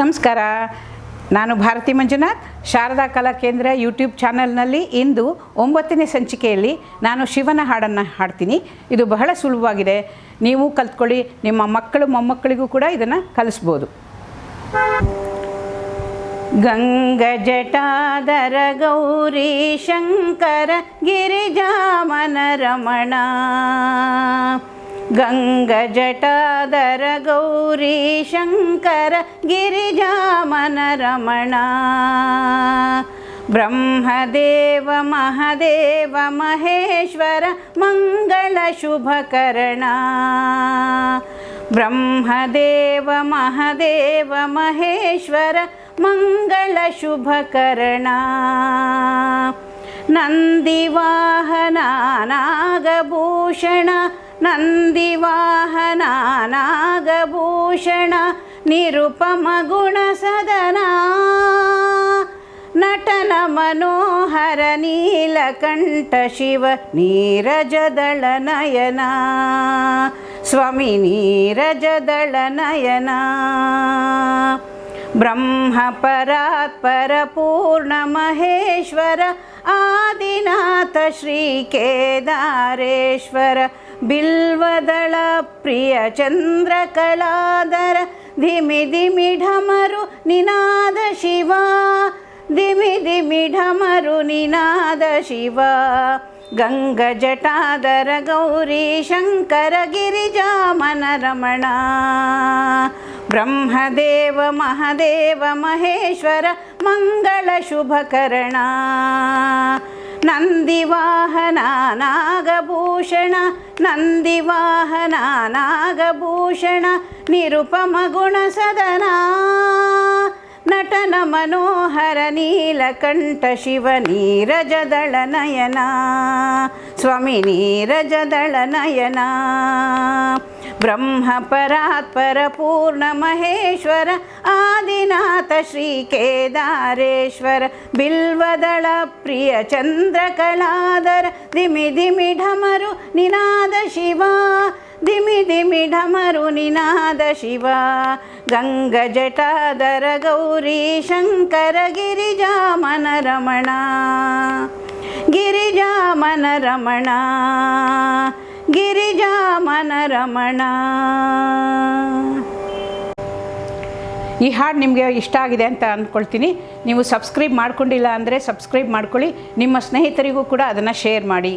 ನಮಸ್ಕಾರ. ನಾನು ಭಾರತಿ ಮಂಜುನಾಥ್, ಶಾರದಾ ಕಲಾ ಕೇಂದ್ರ ಯೂಟ್ಯೂಬ್ ಚಾನಲ್ನಲ್ಲಿ ಇಂದು ಒಂಬತ್ತನೇ ಸಂಚಿಕೆಯಲ್ಲಿ ನಾನು ಶಿವನ ಹಾಡನ್ನು ಹಾಡ್ತೀನಿ. ಇದು ಬಹಳ ಸುಲಭವಾಗಿದೆ. ನೀವು ಕಲ್ತ್ಕೊಳ್ಳಿ, ನಿಮ್ಮ ಮಕ್ಕಳು ಮೊಮ್ಮಕ್ಕಳಿಗೂ ಕೂಡ ಇದನ್ನು ಕಲಿಸ್ಬೋದು. ರಮಣ ಗಂಗಜಟಾದರ ಗೌರಿ ಶಂಕರ ಗಿರಿಜಾಮನ ರಮಣ. गङ्गजटादर गौरीशङ्कर गिरिजामनरमणा ब्रह्मदेव महदेव महेश्वर मङ्गलशुभकरणा ब्रह्मदेव महदेव महेश्वर मङ्गलशुभकरणा नन्दिवाहनागभूषण ನಂದಿವಾಹನ ನಾಗಭೂಷಣ ನಿರುಪಮ ಗುಣ ಸದನ ನಟನ ಮನೋಹರ ನೀಲಕಂಠ ಶಿವ, ನೀರಜದಳ ನಯನ. ಸ್ವಾಮಿ ನೀರಜದಳ ನಯನ. ಬ್ರಹ್ಮ ಪರಾತ್ಪರ ಪೂರ್ಣ ಮಹೇಶ್ವರ, ಆದಿನಾಥ ಶ್ರೀ ಕೇದಾರೇಶ್ವರ. ಬಿಲ್ವದಳ ಪ್ರಿಯ ಚಂದ್ರ ಕಲಾದರ, ಧಿಮಿ ಧಿಮಿ ಢಮರು ನಿನಾದ ಶಿವ ದಿಮಿ ದಿಮಿ ಢಮರು ನಿನಾದ ಶಿವ. ಗಂಗ ಜಟಾದರ ಗೌರಿ ಶಂಕರ ಗಿರಿಜಾಮನ ರಮಣ ಬ್ರಹ್ಮದೇವ ಮಹದೇವ ಮಹೇಶ್ವರ ಮಂಗಳ ಶುಭಕರಣ ನಂದಿವಾಹನ ನಾಗಭೂಷಣ ನಂದಿವಾಹನ ನಾಗಭೂಷಣ, ನಿರುಪಮ ಗುಣ ಸದನ ನಟನ ಮನೋಹರ ನೀಲಕಂಠ ಶಿವ ನೀರಜದಳ ನಯನ, ಸ್ವಾಮಿ ನೀರಜದಳ ನಯನ. ಬ್ರಹ್ಮ ಪರಾತ್ಪರ ಪೂರ್ಣ ಮಹೇಶ್ವರ, ಆದಿನಾಥ ಶ್ರೀ ಕೇದಾರೇಶ್ವರ, ಬಿಲ್ವದಳ ಪ್ರಿಯ ಚಂದ್ರಕಲಾದರ ದಿಮಿ ದಿಮಿ ಢಮರು ನಿನಾದ ಶಿವ, ದಿಮಿ ದಿಮಿ ಢಮರು ನಿನಾದ ಶಿವ, ಗಂಗ ಜಟಾದರ ಗೌರಿ ಶಂಕರ ಗಿರಿಜಾಮನ ರಮಣ ಗಿರಿಜಾಮನ ರಮಣ. ಗಿರಿಜಾಮನ ರಮಣ ಈ ಹಾಡು ನಿಮಗೆ ಇಷ್ಟ ಆಗಿದೆ ಅಂತ ಅಂದ್ಕೊಳ್ತೀನಿ ನೀವು ಸಬ್ಸ್ಕ್ರೈಬ್ ಮಾಡ್ಕೊಂಡಿಲ್ಲ ಅಂದರೆ ಸಬ್ಸ್ಕ್ರೈಬ್ ಮಾಡ್ಕೊಳ್ಳಿ. ನಿಮ್ಮ ಸ್ನೇಹಿತರಿಗೂ ಕೂಡ ಅದನ್ನು ಶೇರ್ ಮಾಡಿ.